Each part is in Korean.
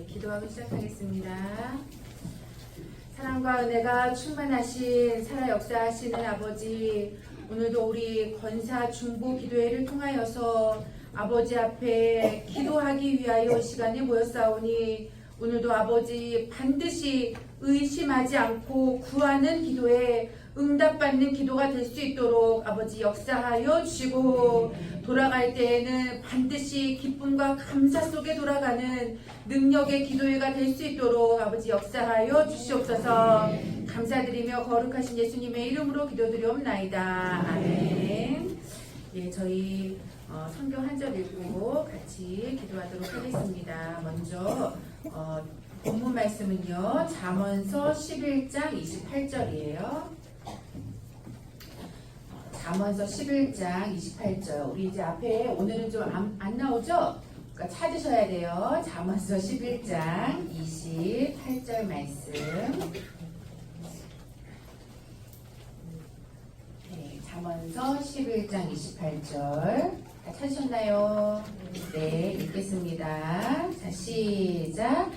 네, 기도하기 시작하겠습니다. 사랑과 은혜가 충만하신 살아 역사하시는 아버지, 오늘도 우리 권사 중보 기도회를 통하여서 아버지 앞에 기도하기 위하여 시간에 모였사오니 오늘도 아버지 반드시 의심하지 않고 구하는 기도에 응답받는 기도가 될 수 있도록 아버지 역사하여 주시고 돌아갈 때에는 반드시 기쁨과 감사 속에 돌아가는 능력의 기도회가 될 수 있도록 아버지 역사하여 주시옵소서. 감사드리며 거룩하신 예수님의 이름으로 기도드리옵나이다. 아멘. 예 저희 어, 성경 한 절 읽고 같이 기도하도록 하겠습니다. 먼저 어, 본문 말씀은요 잠언서 11장 28절이에요 잠언서 11장 28절. 우리 이제 앞에 오늘은 좀 안 나오죠? 그러니까 찾으셔야 돼요. 잠언서 11장 28절 말씀. 네, 잠언서 11장 28절. 다 찾으셨나요? 네, 읽겠습니다. 자, 시작.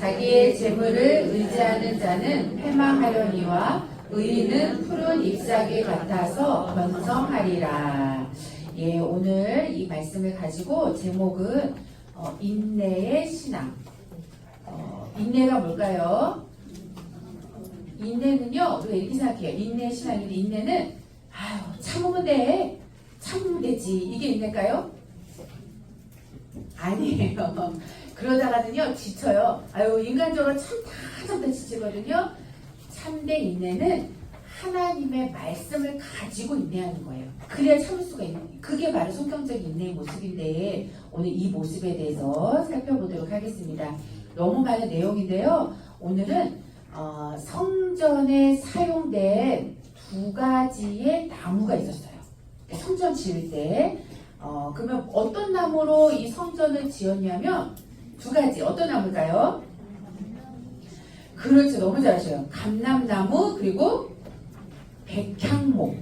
자기의 재물을 의지하는 자는 패망하려니와 의인은 푸른 잎사귀 같아서 번성하리라. 예, 오늘 이 말씀을 가지고 제목은 어, 인내의 신앙. 어, 인내가 뭘까요? 인내는요, 우리가 이렇게 생각해요. 인내의 신앙인데, 인내는, 아유, 참으면 돼. 참으면 되지. 이게 인내일까요? 아니에요. 그러다가는요, 지쳐요. 아유, 인간적으로 참다 참다 지치거든요. 참된 인내는 하나님의 말씀을 가지고 인내하는 거예요. 그래야 참을 수가 있는 거예요. 그게 바로 성경적인 인내의 모습인데 오늘 이 모습에 대해서 살펴보도록 하겠습니다. 너무 많은 내용인데요. 오늘은 어, 성전에 사용된 두 가지의 나무가 있었어요. 성전 지을 때 어, 그러면 어떤 나무로 이 성전을 지었냐면 두 가지 어떤 나무일까요? 그렇죠. 너무 잘하셔요. 감람나무 그리고 백향목.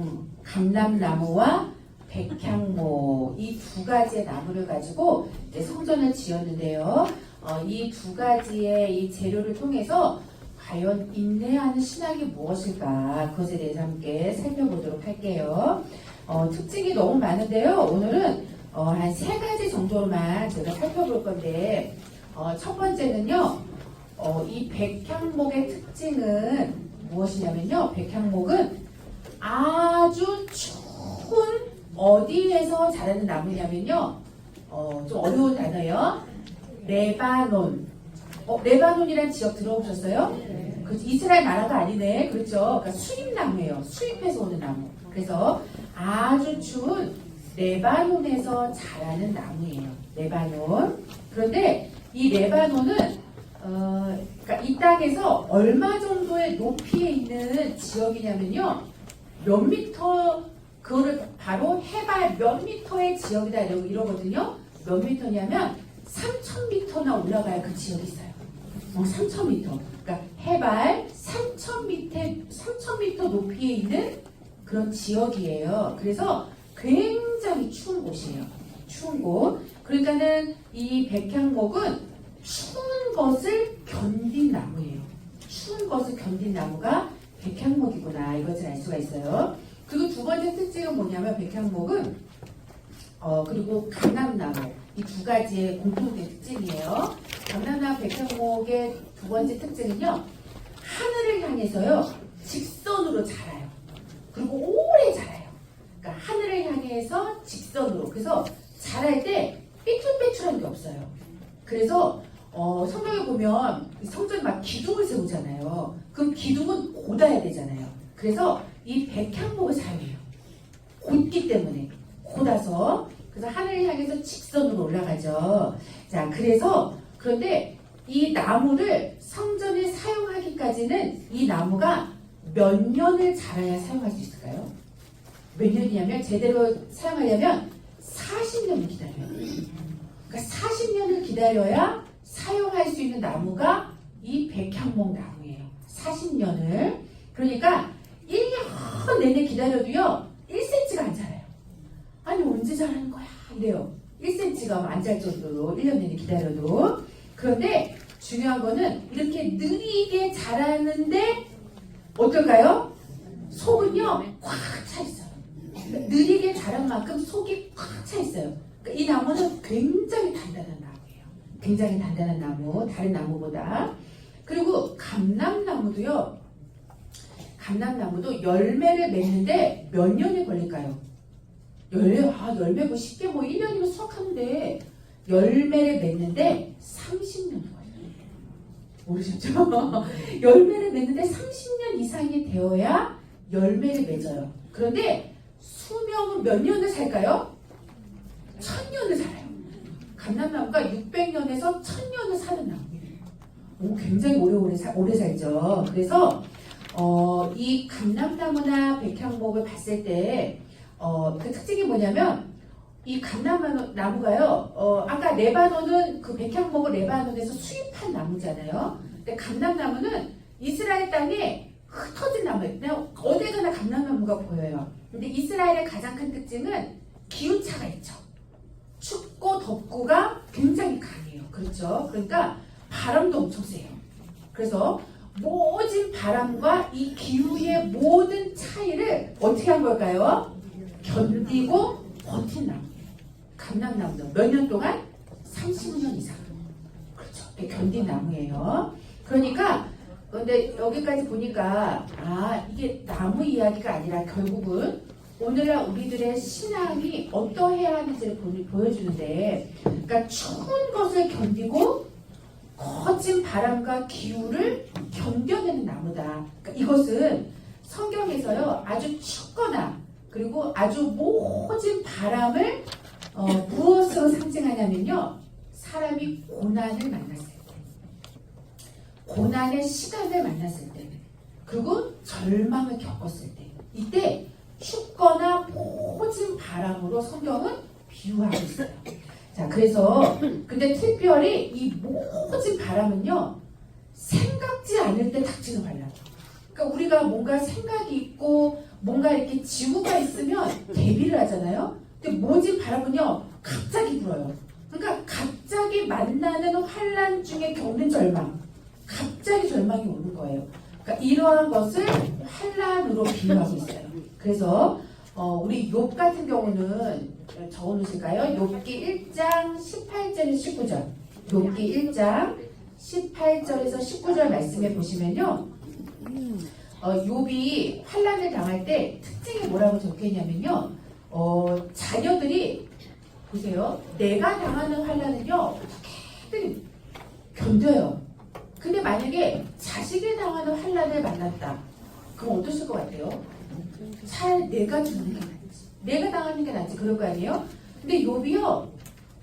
음, 감람나무와 백향목 이 두 가지의 나무를 가지고 이제 성전을 지었는데요. 어, 이 두 가지의 이 재료를 통해서 과연 인내하는 신학이 무엇일까 그것에 대해서 함께 살펴보도록 할게요. 어, 특징이 너무 많은데요. 오늘은 어, 한 세 가지 정도로만 제가 살펴볼 건데 어, 첫 번째는요. 어, 이 백향목의 특징은 무엇이냐면요. 백향목은 아주 추운 어디에서 자라는 나무냐면요. 어, 좀 어려운 단어예요. 레바논. 어, 레바논이라는 지역 들어보셨어요? 그 이스라엘 나라가 아니네. 그렇죠. 그러니까 수입나무예요. 수입해서 오는 나무. 그래서 아주 추운 레바논에서 자라는 나무예요. 레바논. 그런데 이 레바논은 어, 그러니까 이 땅에서 얼마 정도의 높이에 있는 지역이냐면요. 몇 미터, 그거를 바로 해발 몇 미터의 지역이다 이러- 이러거든요. 몇 미터냐면 3,000미터나 올라가야 그 지역이 있어요. 어, 3,000미터. 그러니까 해발 3,000미터, 3,000미터 높이에 있는 그런 지역이에요. 그래서 굉장히 추운 곳이에요. 추운 곳. 그러니까는 이 백향목은 추운 것을 견딘 나무예요. 추운 것을 견딘 나무가 백향목이구나 이것을 알 수가 있어요. 그리고 두 번째 특징은 뭐냐면 백향목은 어 그리고 감람나무 이 두 가지의 공통된 특징이에요. 감람나무 백향목의 두 번째 특징은요 하늘을 향해서요 직선으로 자라요. 그리고 오래 자라요. 그러니까 하늘을 향해서 직선으로 그래서 자랄 때 삐뚤빼뚤한 게 없어요. 그래서 어, 성경에 보면 성전 막 기둥을 세우잖아요. 그럼 기둥은 곧아야 되잖아요. 그래서 이 백향목을 사용해요. 곧기 때문에 곧아서 그래서 하늘을 향해서 직선으로 올라가죠. 자, 그래서 그런데 이 나무를 성전에 사용하기까지는 이 나무가 몇 년을 자라야 사용할 수 있을까요? 몇 년이냐면 제대로 사용하려면 40년을 기다려요. 그러니까 40년을 기다려야 사용할 수 있는 나무가 이 백향목 나무예요. 40년을. 그러니까 1년 내내 기다려도요, 1cm가 안 자라요. 아니, 언제 자라는 거야? 이래요. 1cm가 안 잘 정도로 1년 내내 기다려도. 그런데 중요한 거는 이렇게 느리게 자라는데 어떨까요? 속은요 꽉 차 있어요. 느리게 자란 만큼 속이 꽉 차 있어요. 그러니까 이 나무는 굉장히 단단한. 굉장히 단단한 나무, 다른 나무보다. 그리고 감람나무도요. 감람나무도 열매를 맺는데 몇 년이 걸릴까요? 열매, 아, 열매고 쉽게 뭐 1년이면 수확하는데 열매를 맺는데 30년 걸려요. 모르셨죠? 열매를 맺는데 30년 이상이 되어야 열매를 맺어요. 그런데 수명은 몇 년을 살까요? 천 년을 살아요. 감람나무가 600년에서 1000년을 사는 나무예요. 오, 굉장히 오래 오래 사- 오래 살죠. 그래서 어, 이 감람나무나 백향목을 봤을 때 어, 그 특징이 뭐냐면 이 감람나무가요. 어, 아까 레바논은 그 백향목을 레바논에서 수입한 나무잖아요. 근데 감람나무는 이스라엘 땅에 흩어진 나무예요. 어디 가나 감람나무가 보여요. 근데 이스라엘의 가장 큰 특징은 기후차가 있죠. 춥고 덥고가 굉장히 강해요. 그렇죠? 그러니까 바람도 엄청 세요. 그래서 모진 바람과 이 기후의 모든 차이를 어떻게 한 걸까요? 견디고 버틴 나무예요. 감람나무도 몇년 동안? 30년 이상. 그렇죠. 견딘 나무예요. 그러니까 근데 여기까지 보니까 아 이게 나무 이야기가 아니라 결국은 오늘날 우리들의 신앙이 어떠해야 하는지를 보- 보여주는데 그러니까 추운 것을 견디고 거친 바람과 기후를 견뎌내는 나무다. 그러니까 이것은 성경에서요 아주 춥거나 그리고 아주 모진 바람을 어, 무엇으로 상징하냐면요 사람이 고난을 만났을 때, 고난의 시간을 만났을 때, 그리고 절망을 겪었을 때, 이때 춥거나 모진 바람으로 성경은 비유하고 있어요. 자, 그래서 근데 특별히 이 모진 바람은요 생각지 않을 때 닥치는 환란. 그러니까 우리가 뭔가 생각이 있고 뭔가 이렇게 지구가 있으면 대비를 하잖아요. 근데 모진 바람은요 갑자기 불어요. 그러니까 갑자기 만나는 환란 중에 겪는 절망, 갑자기 절망이 오는 거예요. 그러니까 이러한 것을 환란으로 비유하고 있어요. 그래서 어, 우리 욥 같은 경우는 적어놓으실까요? 욥기 1장 18절에서 19절. 욥기 1장 18절에서 19절 말씀에 보시면요. 어, 욥이 환란을 당할 때 특징이 뭐라고 적혀있냐면요. 어, 자녀들이 보세요. 내가 당하는 환란은요. 어떻게든 견뎌요. 근데 만약에 자식이 당하는 환란을 만났다. 그럼 어떠실 것 같아요? 차라리 내가 죽는 게 낫지. 내가 당하는 게 낫지. 그럴 거 아니에요? 근데 욥이요.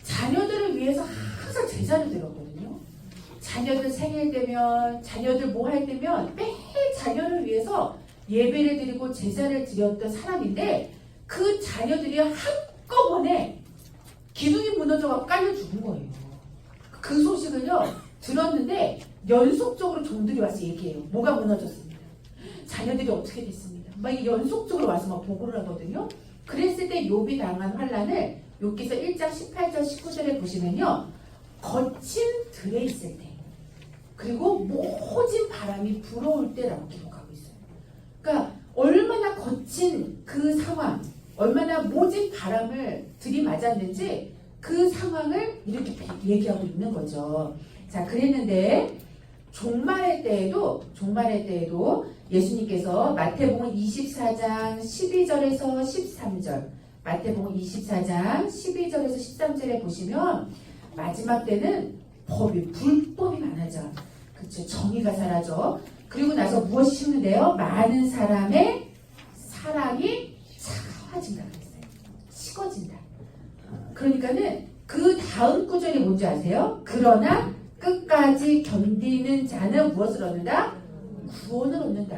자녀들을 위해서 항상 제자를 들었거든요. 자녀들 생일 되면, 자녀들 뭐 할 때면 매일 자녀를 위해서 예배를 드리고 제자를 드렸던 사람인데 그 자녀들이 한꺼번에 기둥이 무너져서 깔려 죽은 거예요. 그 소식을요 들었는데 연속적으로 종들이 와서 얘기해요. 뭐가 무너졌습니다. 자녀들이 어떻게 됐습니다. 막 연속적으로 와서 막 보고를 하거든요. 그랬을 때 욥이 당한 환란을 욥기서 1장 18절 19절에 보시면요. 거친 들에 있을 때 그리고 모진 바람이 불어올 때라고 기록하고 있어요. 그러니까 얼마나 거친 그 상황, 얼마나 모진 바람을 들이맞았는지 그 상황을 이렇게 얘기하고 있는 거죠. 자, 그랬는데 종말의 때에도 종말의 때에도 예수님께서 마태복음 24장 12절에서 13절, 마태복음 24장 12절에서 13절에 보시면 마지막 때는 법이 불법이 많아져. 그쵸 정의가 사라져. 그리고 나서 무엇이 식는데요? 많은 사람의 사랑이 차가워진다 그랬어요. 식어진다. 그러니까는 그 다음 구절이 뭔지 아세요? 그러나 끝까지 견디는 자는 무엇을 얻는다? 구원을 얻는다.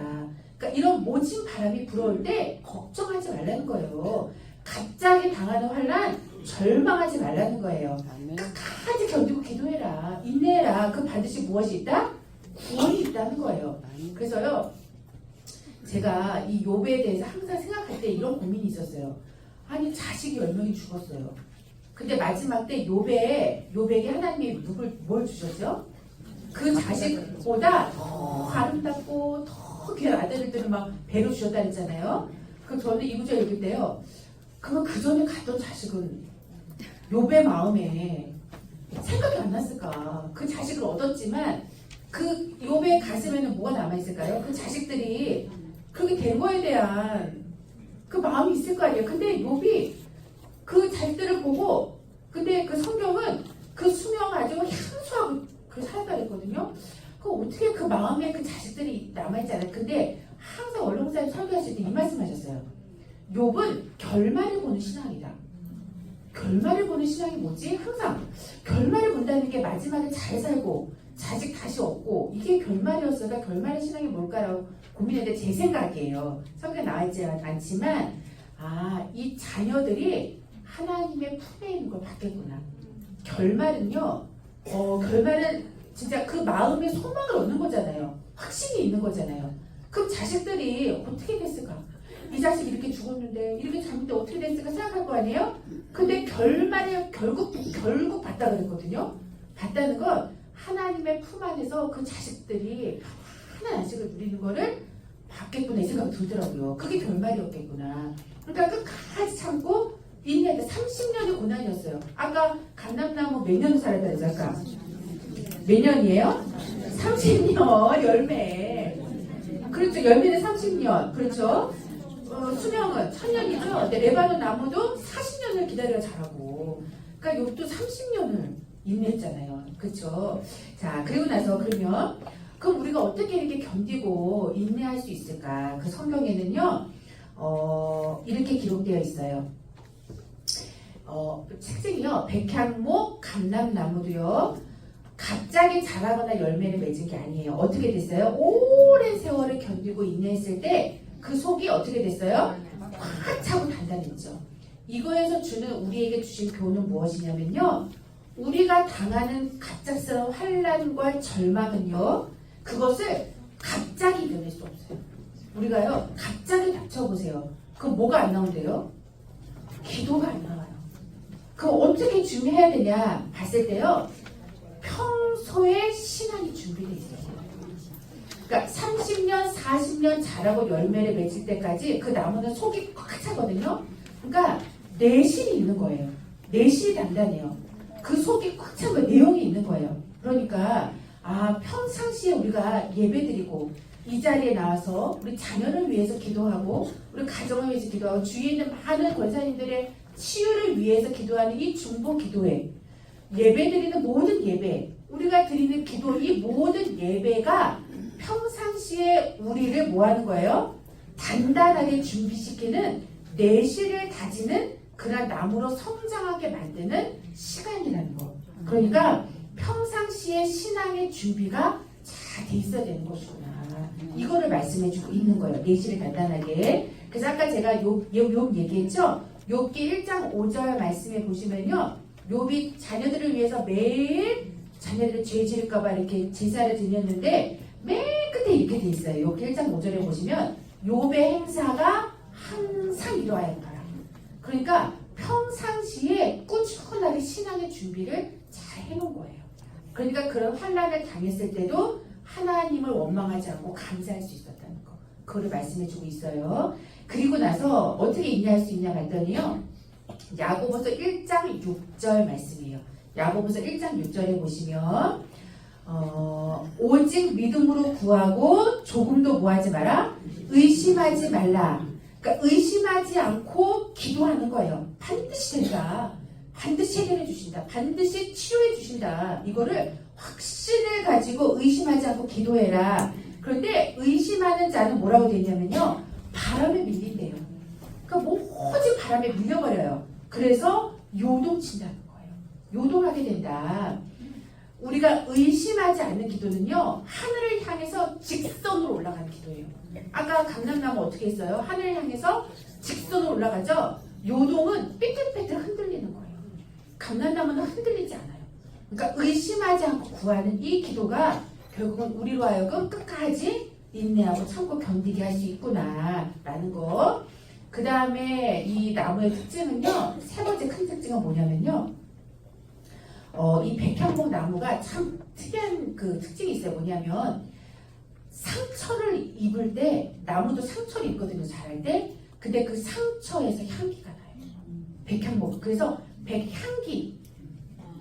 그러니까 이런 모진 바람이 불어올 때 걱정하지 말라는 거예요. 갑자기 당하는 환란 절망하지 말라는 거예요. 끝까지 견디고 기도해라. 인내해라. 그 반드시 무엇이 있다? 구원이 있다는 거예요. 그래서요, 제가 이 욥에 대해서 항상 생각할 때 이런 고민이 있었어요. 아니, 자식이 열 명이 죽었어요. 근데 마지막 때 요배 요배에게 하나님이 누굴 뭘 주셨죠? 그 자식보다 더 아름답고 더그 아들들은 막 배로 주셨다 했잖아요. 그 저는 이 구절 읽을 때요. 그러면 그 전에 갔던 자식은 요배 마음에 생각이 안 났을까? 그 자식을 얻었지만 그 요배 가슴에는 뭐가 남아 있을까요? 그 자식들이 그렇게 된 거에 대한 그 마음이 있을 거 아니에요. 근데 욥이 그 자식들을 보고 근데 그 성경은 그 수명 가지고 향수하고 그 살다 그랬거든요. 그 어떻게 그 마음에 그 자식들이 남아있잖아요. 근데 항상 원로목사님 설교하실 때 이 말씀하셨어요. 욥은 결말을 보는 신앙이다. 결말을 보는 신앙이 뭐지? 항상 결말을 본다는 게 마지막에 잘 살고 자식 다시 얻고 이게 결말이었을까? 결말의 신앙이 뭘까라고 고민했는데 제 생각이에요. 성경에 나와있지 않지만 아, 이 자녀들이 하나님의 품에 있는 걸 받겠구나. 결말은요, 어, 결말은 진짜 그 마음의 소망을 얻는 거잖아요. 확신이 있는 거잖아요. 그럼 자식들이 어떻게 됐을까? 이 자식이 이렇게 죽었는데, 이렇게 잘못돼 어떻게 됐을까 생각할 거 아니에요? 근데 결말을 결국, 결국 봤다 그랬거든요. 봤다는 건 하나님의 품 안에서 그 자식들이 하나 안식을 누리는 거를 받겠구나 이 생각이 들더라고요. 그게 결말이었겠구나. 그러니까 끝까지 참고 인내했다. 30년의 고난이었어요. 아까 감남나무 몇 년 살았다 그랬죠? 아까 몇 년이에요? 30년 열매. 그렇죠. 열매는 30년. 그렇죠. 어, 수명은 천년이죠. 근데 레바논 나무도 40년을 기다려 자라고. 그러니까 욕도 30년을 인내했잖아요. 그렇죠. 자 그리고 나서 그러면 그럼 우리가 어떻게 이렇게 견디고 인내할 수 있을까? 그 성경에는요. 어, 이렇게 기록되어 있어요. 어, 책생이요. 백향목, 감람나무도요. 갑자기 자라거나 열매를 맺은 게 아니에요. 어떻게 됐어요? 오랜 세월을 견디고 인내했을 때 그 속이 어떻게 됐어요? 꽉 차고 단단했죠. 이거에서 주는 우리에게 주신 교훈은 무엇이냐면요. 우리가 당하는 갑작스러운 환란과 절망은요. 그것을 갑자기 이겨낼 수 없어요. 우리가요. 갑자기 닥쳐보세요. 그럼 뭐가 안 나온대요? 기도가 안 나와요. 그럼 어떻게 준비해야 되냐 봤을 때요. 평소에 신앙이 준비되어 있어요. 그러니까 30년, 40년 자라고 열매를 맺을 때까지 그 나무는 속이 꽉 차거든요. 그러니까 내실이 있는 거예요. 내실이 단단해요. 그 속이 꽉찬 거예요. 내용이 있는 거예요. 그러니까 아 평상시에 우리가 예배드리고 이 자리에 나와서 우리 자녀를 위해서 기도하고 우리 가정을 위해서 기도하고 주위에 있는 많은 권사님들의 치유를 위해서 기도하는 이 중보 기도회 예배 드리는 모든 예배 우리가 드리는 기도 이 모든 예배가 평상시에 우리를 뭐 하는 거예요? 단단하게 준비시키는 내실을 다지는 그런 나무로 성장하게 만드는 시간이라는 거. 그러니까 평상시에 신앙의 준비가 잘 돼 있어야 되는 것이구나. 이거를 말씀해주고 있는 거예요. 내실을 단단하게. 그래서 아까 제가 요, 요, 요 얘기했죠? 욥기 1장 5절 말씀에 보시면요. 욥이 자녀들을 위해서 매일 자녀들을 죄 지을까봐 이렇게 제사를 드렸는데 맨 끝에 이렇게 돼 있어요. 욥기 1장 5절에 보시면 욥의 행사가 항상 한다. 그러니까 평상시에 꾸준하게 신앙의 준비를 잘 해놓은 거예요. 그러니까 그런 환란을 당했을 때도 하나님을 원망하지 않고 감사할 수 있었다는 거. 그거를 말씀해주고 있어요. 그리고 나서 어떻게 인내할 수 있냐 봤더니요. 야고보서 1장 6절 말씀이에요. 야고보서 1장 6절에 보시면 어, 오직 믿음으로 구하고 조금도 뭐하지 마라 의심하지 말라. 그러니까 의심하지 않고 기도하는 거예요. 반드시 된다. 반드시 해결해 주신다. 반드시 치료해 주신다. 이거를 확신을 가지고 의심하지 않고 기도해라. 그런데 의심하는 자는 뭐라고 되냐면요. 바람에 밀린대요. 그러니까 모든 바람에 밀려버려요. 그래서 요동친다는 거예요. 요동하게 된다. 우리가 의심하지 않는 기도는요, 하늘을 향해서 직선으로 올라가는 기도예요. 아까 강남나무 어떻게 했어요? 하늘을 향해서 직선으로 올라가죠? 요동은 삐뚤빼뚤 흔들리는 거예요. 강남나무는 흔들리지 않아요. 그러니까 의심하지 않고 구하는 이 기도가 결국은 우리로 하여금 끝까지 인내하고 참고 견디게 할 수 있구나 라는 거. 그 다음에 이 나무의 특징은요, 세 번째 큰 특징은 뭐냐면요, 어, 이 백향목 나무가 참 특이한 그 특징이 있어요. 뭐냐면, 상처를 입을 때, 나무도 상처를 입거든요, 자랄 때. 근데 그 상처에서 향기가 나요. 백향목. 그래서 백향기,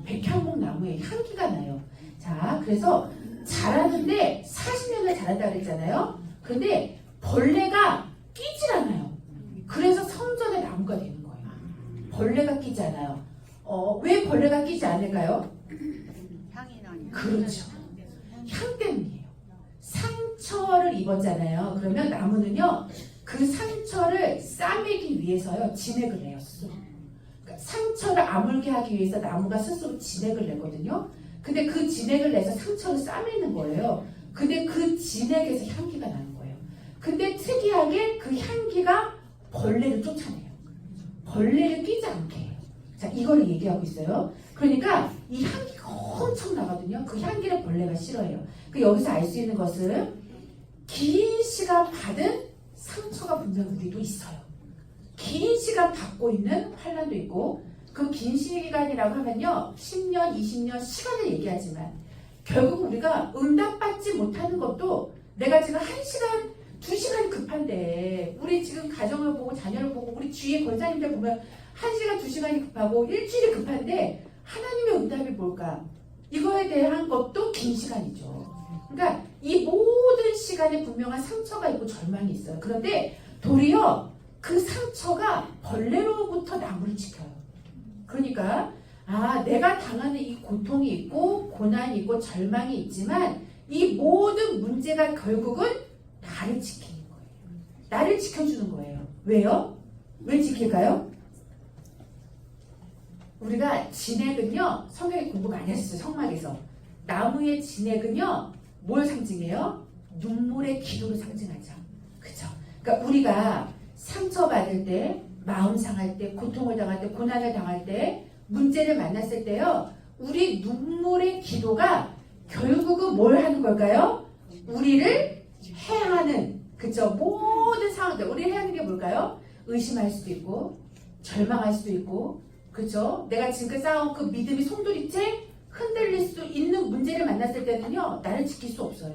백향목 나무에 향기가 나요. 자, 그래서 자라는데 40년을 자란다 그랬잖아요. 근데 벌레가 끼질 않아요. 그래서 성전의 나무가 되는 거예요. 벌레가 끼지 않아요. 어, 왜 벌레가 끼지 않을까요? 향이 나니까. 그렇죠. 향 때문이에요. 상처를 입었잖아요. 그러면 나무는요, 그 상처를 싸매기 위해서요, 진액을 내요, 스스로. 그러니까 상처를 아물게 하기 위해서 나무가 스스로 진액을 내거든요. 근데 그 진액을 내서 상처를 싸매는 거예요. 근데 그 진액에서 향기가 나는 거예요. 근데 특이하게 그 향기가 벌레를 쫓아내요. 벌레를 끼지 않게 해요. 자, 이거를 얘기하고 있어요. 그러니까 이 향기가 엄청 나거든요. 그 향기를 벌레가 싫어해요. 그 여기서 알 수 있는 것은 긴 시간 받은 상처가 분명 우리도 있어요. 긴 시간 받고 있는 환란도 있고 그 긴 시간이라고 하면요 10년, 20년 시간을 얘기하지만 결국 우리가 응답받지 못하는 것도 내가 지금 한 시간, 두 시간이 급한데 우리 지금 가정을 보고 자녀를 보고 우리 주위의 권사님들 보면 한 시간, 두 시간이 급하고 일주일이 급한데 하나님의 응답이 뭘까? 이거에 대한 것도 긴 시간이죠. 그러니까 이 모든 시간에 분명한 상처가 있고 절망이 있어요. 그런데 도리어 그 상처가 벌레로부터 나무를 지켜요. 그러니까 아 내가 당하는 이 고통이 있고 고난이 있고 절망이 있지만 이 모든 문제가 결국은 나를 지키는 거예요. 나를 지켜주는 거예요. 왜요? 왜 지킬까요? 우리가 진액은요 성경에 공부 많이 하셨어요 성막에서 나무의 진액은요 뭘 상징해요? 눈물의 기도를 상징하죠. 그죠? 그러니까 우리가 상처받을 때, 마음 상할 때, 고통을 당할 때, 고난을 당할 때, 문제를 만났을 때요, 우리 눈물의 기도가 결국은 뭘 하는 걸까요? 우리를 해하는, 그죠? 모든 상황들, 우리를 해하는 게 뭘까요? 의심할 수도 있고, 절망할 수도 있고, 그죠? 내가 지금까지 쌓아온 그 믿음이 송두리째 흔들릴 수 있는 문제를 만났을 때는요, 나를 지킬 수 없어요.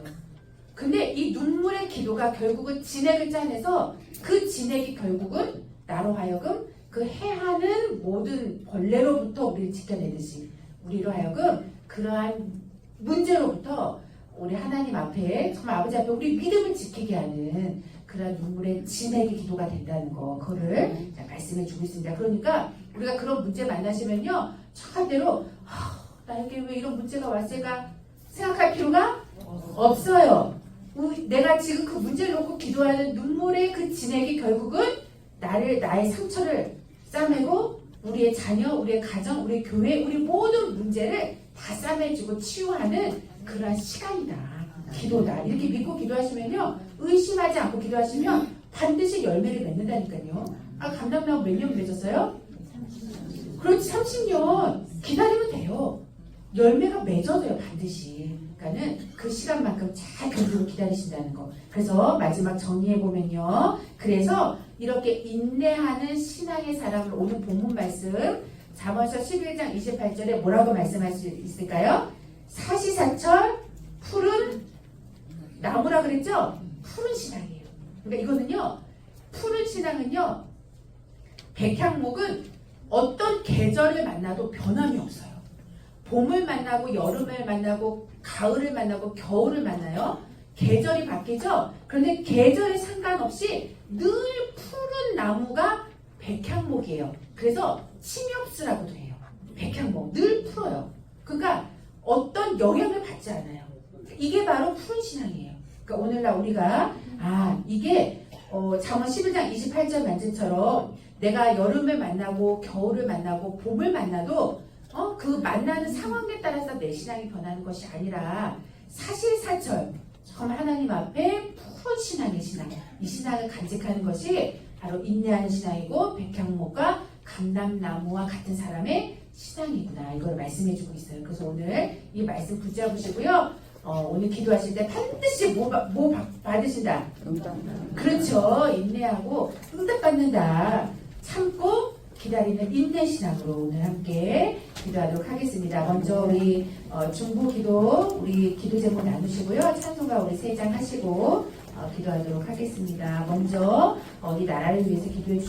근데 이 눈물의 기도가 결국은 진액을 짜내서 그 진액이 결국은 나로 하여금 그 해하는 모든 벌레로부터 우리를 지켜내듯이 우리로 하여금 그러한 문제로부터 우리 하나님 앞에 정말 아버지 앞에 우리 믿음을 지키게 하는 그런 눈물의 진액의 기도가 된다는 거 그거를 자, 말씀해 주고 있습니다. 그러니까 우리가 그런 문제 만나시면요 착한대로 아, 나에게 왜 이런 문제가 왔을까 생각할 필요가 없어요. 내가 지금 그 문제를 놓고 기도하는 눈물의 그 진액이 결국은 나를 나의 상처를 싸매고 우리의 자녀, 우리의 가정, 우리의 교회, 우리 모든 문제를 다 싸매주고 치유하는 그러한 시간이다. 기도다. 이렇게 믿고 기도하시면요. 의심하지 않고 기도하시면 반드시 열매를 맺는다니까요. 아, 감당나무 몇년 맺었어요? 그렇지, 30년. 기다리면 돼요. 열매가 맺어져요, 반드시. 그러니까는 그 시간만큼 잘 견디고 기다리신다는 거. 그래서 마지막 정리해 보면요. 그래서 이렇게 인내하는 신앙의 사람을 오늘 본문 말씀 잠언서 11장 28절에 뭐라고 말씀할 수 있을까요? 사시사철 푸른 나무라 그랬죠? 푸른 신앙이에요. 그러니까 이거는요. 푸른 신앙은요. 백향목은 어떤 계절을 만나도 변함이 없어요. 봄을 만나고 여름을 만나고 가을을 만나고 겨울을 만나요. 계절이 바뀌죠. 그런데 계절에 상관없이 늘 나무가 백향목이에요. 그래서 침엽수라고도 해요. 백향목 늘 풀어요. 그러니까 어떤 영향을 받지 않아요. 이게 바로 푸른 신앙이에요. 그러니까 오늘날 우리가 아 이게 어, 잠언 11장 28절 말씀처럼 내가 여름을 만나고 겨울을 만나고 봄을 만나도 어, 그 만나는 상황에 따라서 내 신앙이 변하는 것이 아니라 사실사철 정말 하나님 앞에 푸른 신앙의 신앙 이 신앙을 간직하는 것이 바로 인내하는 신앙이고 백향목과 감람나무와 같은 사람의 신앙이구나 이걸 말씀해주고 있어요. 그래서 오늘 이 말씀 붙잡으시고요. 어, 오늘 기도하실 때 반드시 뭐, 받- 뭐 받- 받으신다. 그렇죠. 인내하고 응답받는다. 참고 기다리는 인내신앙으로 오늘 함께 기도하도록 하겠습니다. 먼저 우리 어, 중보 기도 우리 기도 제목 나누시고요. 찬송가 우리 세 장 하시고 어, 기도하도록 하겠습니다. 먼저 어, 우리 나라를 위해서 기도해 주시고